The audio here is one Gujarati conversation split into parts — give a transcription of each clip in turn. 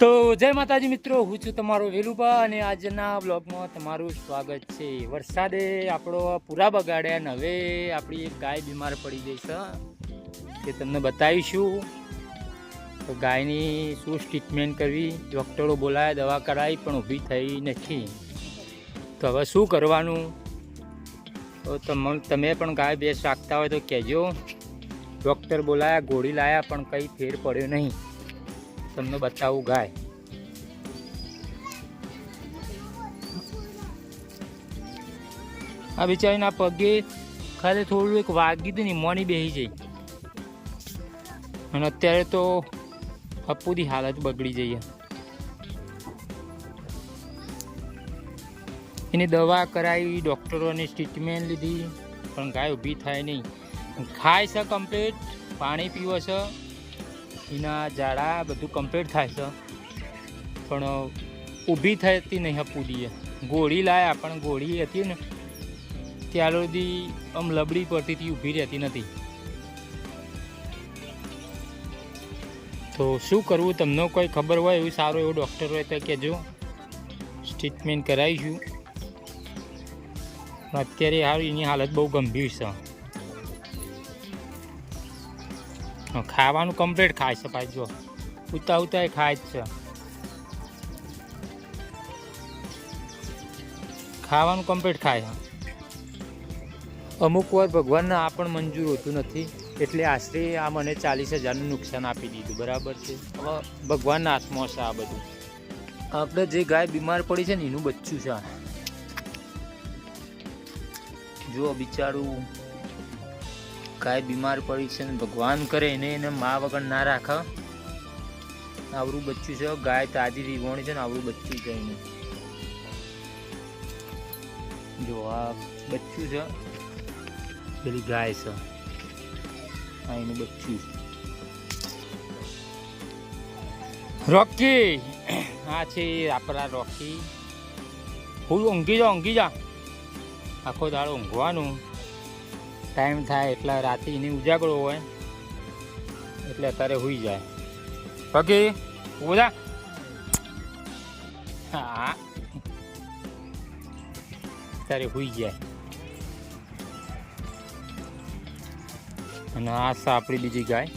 તો જય માતાજી મિત્રો, હું છું તમારો વેલુબા અને આજના બ્લોગમાં તમારું સ્વાગત છે. વરસાદે આપણો પૂરા બગાડ્યા અને હવે આપણી એક ગાય બીમાર પડી ગઈ છે. તે તમને બતાવીશું. તો ગાયની શું ટ્રીટમેન્ટ કરવી? ડૉક્ટરો બોલાયા, દવા કરાવી, પણ ઊભી થઈ નથી. તો હવે શું કરવાનું? તો તમ પણ ગાય બેસ રાખતા હોય તો કહેજો. ડૉક્ટર બોલાયા, ગોળી લાયા, પણ કંઈ ફેર પડ્યો નહીં. તમને બતાવું ગાય. આ બિચારીના પગે ખાલી થોડું એક વાગી હતું ને મોની બેસી જઈ. અને અત્યારે તો અપુરી હાલત બગડી જઈએ એની દવા કરાવી, ડૉક્ટરોની ટ્રીટમેન્ટ લીધી, પણ ગાય ઊભી થાય નહીં. ખાય છે કમ્પ્લીટ પાણી પીવે છે. એના ઝાડા બધું કમ્પ્લીટ થાય છે. પણ, ઊભી થતી નહીં હપુડીએ ગોળી લાયા, પણ ગોળી હતી ને ત્યાર સુધી આમ લબડી પડતી ઊભી રહેતી નથી. તો શું કરવું, તમને કોઈ ખબર હોય એવું સારું એવો ડૉક્ટર હોય તો કહેજો. ટ્રીટમેન્ટ કરાવીશું. અત્યારે હાલ એની હાલત બહુ ગંભીર છે. ખાવાનું કમ્પ્લીટ ખાય છે ભાઈ, જો. ઉતા ઉતા ખાય જ છે. ખાવાનું કમ્પ્લીટ ખાય અમુક વાર ભગવાનને આ પણ મંજૂર હોતું નથી, એટલે આશરે આ મને ચાલીસ હજારનું નુકસાન આપી દીધું, બરાબર છે? હવે ભગવાનના હાથમાં છે આ બધું. આપણે જે ગાય બીમાર પડી છે ને, એનું બચ્ચું છે. જો, બિચારું ગાય બીમાર પડી છે ને ભગવાન કરે એને એને મા વગર ના રાખે આવડું બચ્ચું છે ગાય તાજી રીવણી છે ને આવડું બચ્ચું છે એને. જો, આ બચ્ચું છે પેલી ગાય છે. આ એનું બચ્ચું રોકી. આ છે આપણા રોકી. હું ઊંઘી જા ઊંઘી જા. આખો દાડો ઊંઘવાનું. ટાઈમ થાય એટલે રાતે એની ઉજાગરો હોય, એટલે અત્યારે હુઈ જાય. પગે બોલા. હા. અત્યારે હુઈ જાય અને આ આપણી બીજી ગાય.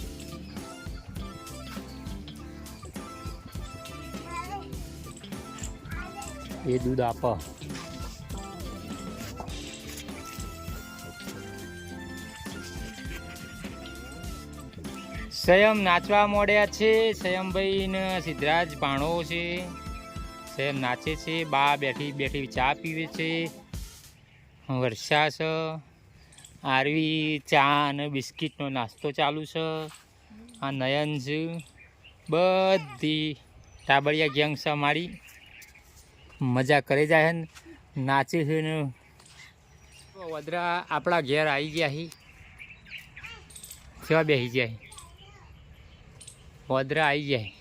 એ દૂધ આપો. સંયમ નાચવા મોડ્યા છે સંયમભાઈ ને સિદ્ધરાજ ભાણો છે. સંયમ નાચે છે, બા બેઠી બેઠી ચા પીવે છે. વર્ષા છે આરવી, ચા અને બિસ્કિટનો નાસ્તો ચાલુ છે. આ નયન છે બધી ટાબરિયા ગેંગ છે અમારી. મજા કરે જાય નાચે છે ને. વદરા આપણા ઘેર આવી ગયા હી. કેવા બેસી જાય વદરા આવી જાય.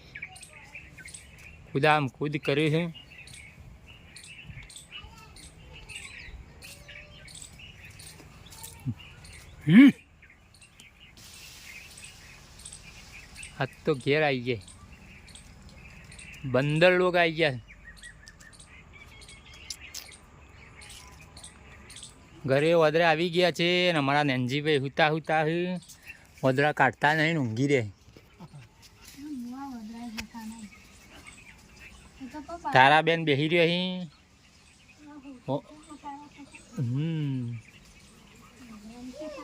કુદામ કૂદ કર્યું છે. હાથ તો ઘેર આવી ગયા બંદર લોક આવી ગયા. ઘરે વદરા આવી ગયા છે અને અમારા નેનજીભાઈ હુતા હુતા હે. વદરા કાઢતા નહીં ઊંઘી રહે તારા બેન બેહી રહ્યો અહીં? હમ.